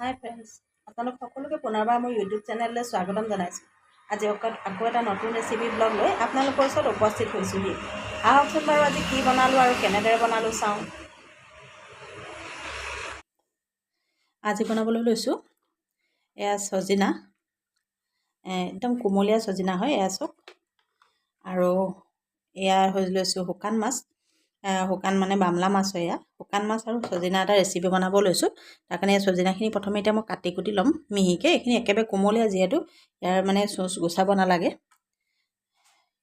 হাই friends আপোনালোক সকলোকে পুনৰবাৰ মোৰ ইউটিউব চেনেললৈ স্বাগতম জনাইছোঁ। আজি আকৌ এটা নতুন ৰেচিপি ব্লগ লৈ আপোনালোকৰ ওচৰত উপস্থিত হৈছোঁহি। আহকচোন বাৰু আজি কি বনালোঁ আৰু কেনেদৰে বনালোঁ চাওঁ। আজি বনাবলৈ লৈছোঁ এয়া চজিনা একদম কোমলীয়া চজিনা হয়, এয়া চব আৰু এয়া হৈ লৈছোঁ শুকান মাছ। শুকান মানে বামলা মাছ এয়া শুকান মাছ আৰু চজিনা এটা ৰেচিপি বনাব লৈছোঁ। তাৰ কাৰণে এই চজিনাখিনি প্ৰথমে এতিয়া মই কাটি কুটি ল'ম মিহিকৈ। এইখিনি একেবাৰে কোমলীয়া যিহেতু ইয়াৰ মানে চুঁচ গুচাব নালাগে।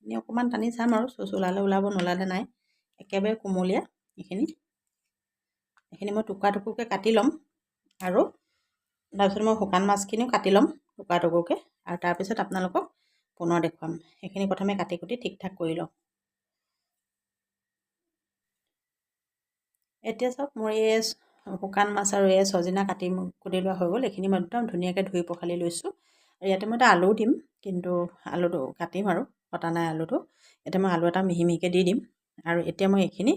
এনেই অকণমান টানি চাম আৰু চুঁচ ওলালে ওলাব নোলালে নাই। একেবাৰে কোমলীয়া এইখিনি। এইখিনি মই টুকুৰা টুকুৰকৈ কাটি ল'ম। আৰু তাৰপিছত মই শুকান মাছখিনিও কাটি ল'ম টুকুৰা টুকুৰকৈ। আৰু তাৰপিছত আপোনালোকক পুনৰ দেখুৱাম। সেইখিনি প্ৰথমে কাটি কুটি ঠিক ঠাক কৰি লওঁ। এতিয়া চাওক মোৰ এই শুকান মাছ আৰু এই চজিনা কাটি কুটি লোৱা হৈ গ'ল। এইখিনি মই একদম ধুনীয়াকৈ ধুই পখালি লৈছোঁ। আৰু ইয়াতে মই এটা আলু দিম কিন্তু আলুটো কাটিম আৰু কটা নাই আলুটো। এতিয়া মই আলু এটা মিহি মিহিকৈ দি দিম। আৰু এতিয়া মই এইখিনি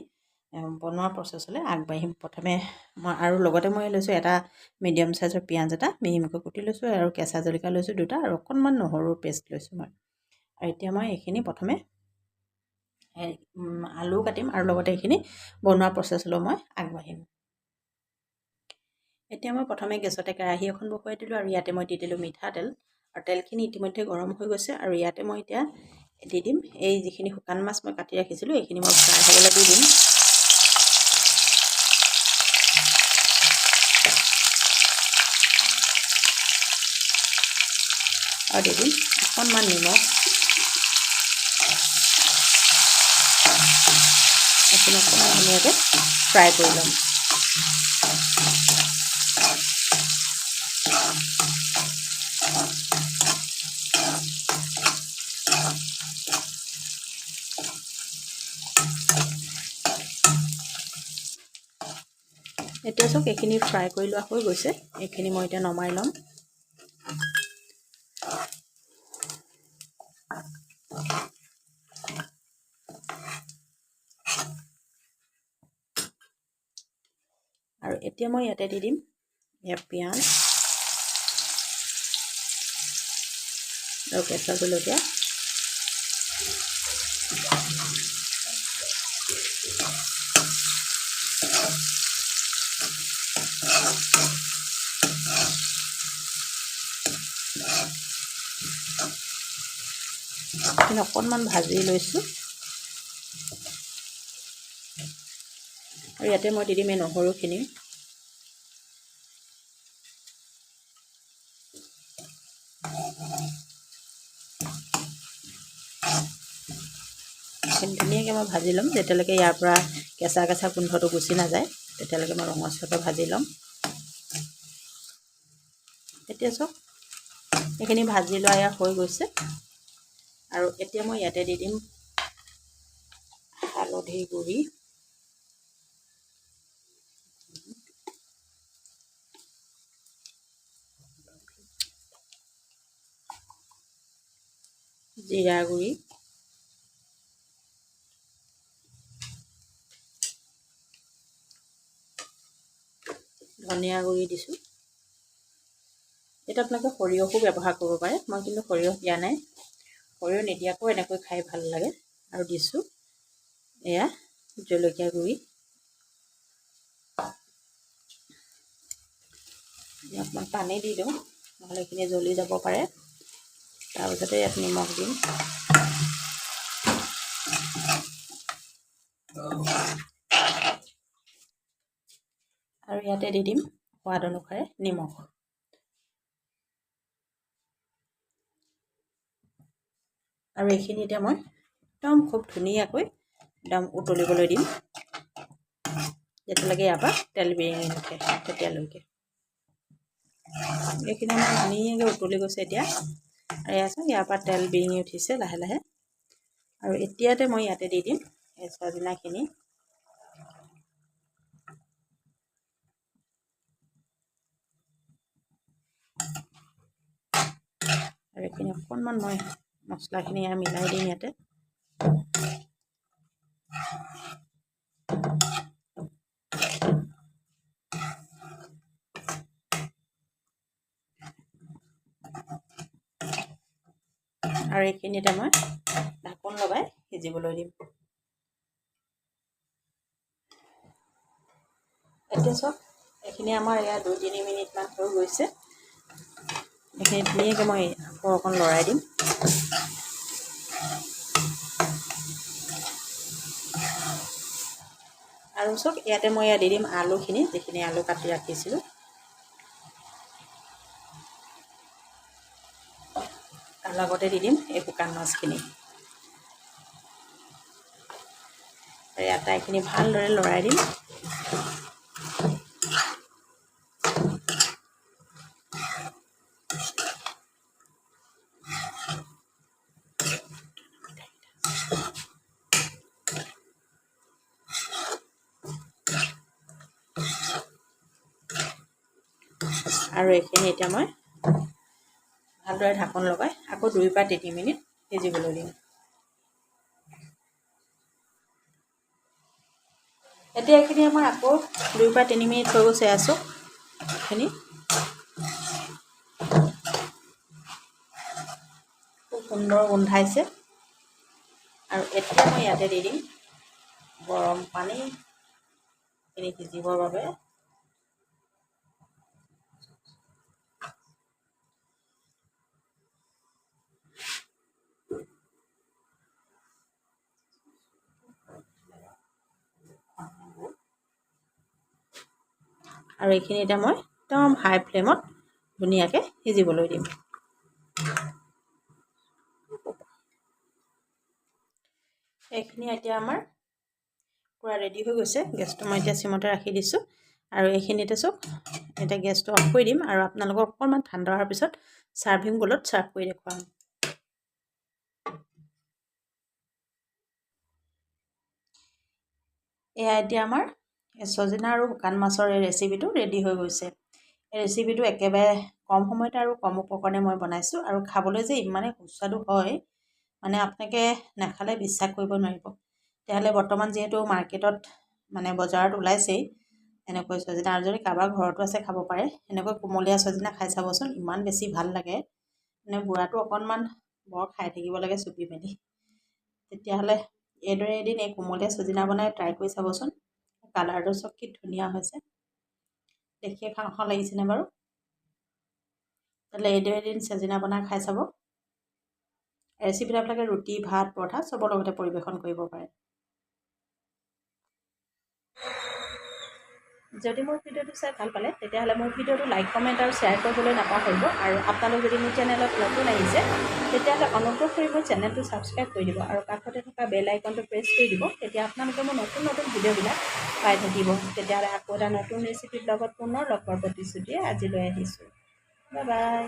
বনোৱা প্ৰচেছলৈ আগবাঢ়িম। প্ৰথমে মই আৰু লগতে মই লৈছোঁ এটা মিডিয়াম চাইজৰ পিঁয়াজ এটা মিহি মিহিকৈ কুটি লৈছোঁ আৰু কেঁচা জলকীয়া লৈছোঁ দুটা আৰু অকণমান নহৰুৰ পেষ্ট লৈছোঁ মই। আৰু এতিয়া মই এইখিনি প্ৰথমে আলু কাটিম আৰু লগতে এইখিনি বনোৱা প্ৰচেছলৈ মই আগবাঢ়িম। এতিয়া মই প্ৰথমে গেছতে কেৰাহী এখন বহুৱাই দিলোঁ আৰু ইয়াতে মই দি দিলোঁ মিঠাতেল আৰু তেলখিনি ইতিমধ্যে গৰম হৈ গৈছে আৰু ইয়াতে মই এতিয়া দি দিম। এই যিখিনি শুকান মাছ মই কাটি ৰাখিছিলোঁ এইখিনি মই ফ্ৰাই হ'বলৈ দি দিম। আৰু দি দিম অকণমান নিমখ। এইখিনি অকণমান ধুনীয়াকৈ ফ্ৰাই কৰি ল'ম এতিয়া চাওক এইখিনি ফ্ৰাই কৰি লোৱা হৈ গৈছে। এইখিনি মই এতিয়া নমাই ল'ম। আৰু এতিয়া মই ইয়াতে দি দিম। ইয়াত পিঁয়াজ। আৰু কেঁচা জলকীয়া। অকণমান ভাজি লৈছোঁ। আৰু ইয়াতে মই দি দিম এই নহৰুখিনি। এইখিনি ধুনীয়াকৈ মই ভাজি ল'ম। যেতিয়ালৈকে ইয়াৰ পৰা কেঁচা কেঁচা গোন্ধটো গুচি নাযায় তেতিয়ালৈকে মই ৰঙচুৱাকৈ ভাজি ল'ম। এতিয়া চাওক এইখিনি ভাজি লোৱা ইয়াৰ হৈ গৈছে। আৰু এতিয়া মই ইয়াতে দি দিম হালধি গুড়ি। জিৰা গুড়ি। ধনিয়া গুড়ি দিছোঁ। এতিয়া আপোনালোকে সৰিয়হো ব্যৱহাৰ কৰিব পাৰে মই কিন্তু সৰিয়হ দিয়া নাই। সৰিয়হ নিদিয়াকৈও এনেকৈ খাই ভাল লাগে আৰু দিছোঁ। এয়া জলকীয়া গুড়ি। অকণমান পানী দি দিওঁ নহ'লে এইখিনি জ্বলি যাব পাৰে। তাৰপিছতে ইয়াত নিমখ দিম আৰু ইয়াতে দি দিম সোৱাদ অনুসাৰে নিমখ। আৰু এইখিনি এতিয়া মই একদম খুব ধুনীয়াকৈ একদম উতলিবলৈ দিম। যেতিয়ালৈকে ইয়াৰ পৰা তেল বিৰিঙি নুঠে তেতিয়ালৈকে। এইখিনি আমাৰ ধুনীয়াকৈ উতলি গৈছে এতিয়া। আৰু চাওক ইয়াৰ পৰা তেল বিৰিঙি উঠিছে লাহে লাহে। আৰু এতিয়াতে মই ইয়াতে দি দিম, এই চজিনাখিনি। আৰু এইখিনি অকণমান মই মছলাখিনি মিলাই দিম ইয়াতে। আৰু এইখিনিতে মই ঢাকোন লগাই সিজিবলৈ দিম। এতিয়া চাওক এইখিনি আমাৰ এয়া দুই তিনি মিনিটমান হৈ গৈছে। এইখিনি ধুনীয়াকৈ মই আকৌ অকণ লৰাই দিম। আৰু চাওক ইয়াতে মই ইয়াত দি দিম আলুখিনি, যিখিনি আলু কাটি ৰাখিছিলোঁ। লগতে দি দিম এই শুকান মাছখিনি। আটাইখিনি ভালদৰে লৰাই দিম। আৰু এইখিনি এতিয়া মই ভালদৰে ঢাকন লগাই আকৌ দুই বা তিনি মিনিট সিজিবলৈ দিম। এতিয়া এইখিনি আমাৰ আকৌ দুই বা তিনি মিনিট হৈ গৈছে, আছোঁ। এইখিনি। খুব সুন্দৰ গোন্ধাইছে। আৰু এতিয়া মই ইয়াতে দি দিম। গৰম পানী। এইখিনি সিজিবৰ বাবে। আৰু এইখিনি এতিয়া মই একদম হাই ফ্লেমত ধুনীয়াকৈ সিজিবলৈ দিম। এইখিনি এতিয়া আমাৰ পূৰা ৰেডি হৈ গৈছে। গেছটো মই এতিয়া চিমতে ৰাখি দিছোঁ। আৰু এইখিনিতে চাওক এতিয়া গেছটো অফ কৰি দিম আৰু আপোনালোকক অকণমান ঠাণ্ডা হোৱাৰ পিছত ছাৰ্ভিং বলত ছাৰ্ভ কৰি দেখুৱাম। এয়া এতিয়া আমাৰ ছজিনা আৰু শুকান মাছৰ এই ৰেচিপিটো ৰেডি হৈ গৈছে। এই ৰেচিপিটো একেবাৰে কম সময়তে আৰু কম উপকৰণে মই বনাইছোঁ আৰু খাবলৈ যে ইমানেই সুস্বাদু হয় মানে আপোনালোকে নাখালে বিশ্বাস কৰিব নোৱাৰিব। তেতিয়াহ'লে বৰ্তমান যিহেতু মাৰ্কেটত মানে বজাৰত ওলাইছেই এনেকৈ ছজিনা আৰু যদি কাৰোবাৰ ঘৰতো আছে খাব পাৰে এনেকৈ কোমলীয়া ছজিনা খাই চাবচোন ইমান বেছি ভাল লাগে। মানে বুঢ়াটো অকণমান বৰ খাই থাকিব লাগে চুপি মেলি। তেতিয়াহ'লে এইদৰে এদিন এই কোমলীয়া ছজিনা বনাই ট্ৰাই কৰি চাবচোন। কালাৰটো চব কি ধুনীয়া হৈছে। দেখিয়ে খাওঁ খাওঁ লাগিছেনে বাৰু? তেতিয়াহ'লে এইদৰে এদিন ছজিনা বনাই খাই চাব। ৰেচিপিটো আপোনালোকে ৰুটি ভাত পৰঠা চবৰ লগতে পৰিৱেশন কৰিব পাৰে। যদি মোৰ ভিডিঅ'টো চাই ভাল পালে তেতিয়াহ'লে মোৰ ভিডিঅ'টো লাইক কমেণ্ট আৰু শ্বেয়াৰ কৰিবলৈ নাপাহৰিব। আৰু আপোনালোক যদি মোৰ চেনেলত নতুন আহিছে তেতিয়াহ'লে অনুগ্ৰহ কৰি মোৰ চেনেলটো ছাবস্ক্ৰাইব কৰি দিব আৰু কাষতে থকা বেল আইকনটো প্ৰেছ কৰি দিব তেতিয়া আপোনালোকে মোৰ নতুন নতুন ভিডিঅ'বিলাক পাই থাকিব। তেতিয়াহ'লে আকৌ এটা নতুন ৰেচিপিৰ লগত পুনৰ লগ পোৱাৰ প্ৰতিশ্ৰুতিৰে আজিলৈ আহিছোঁ। Bye bye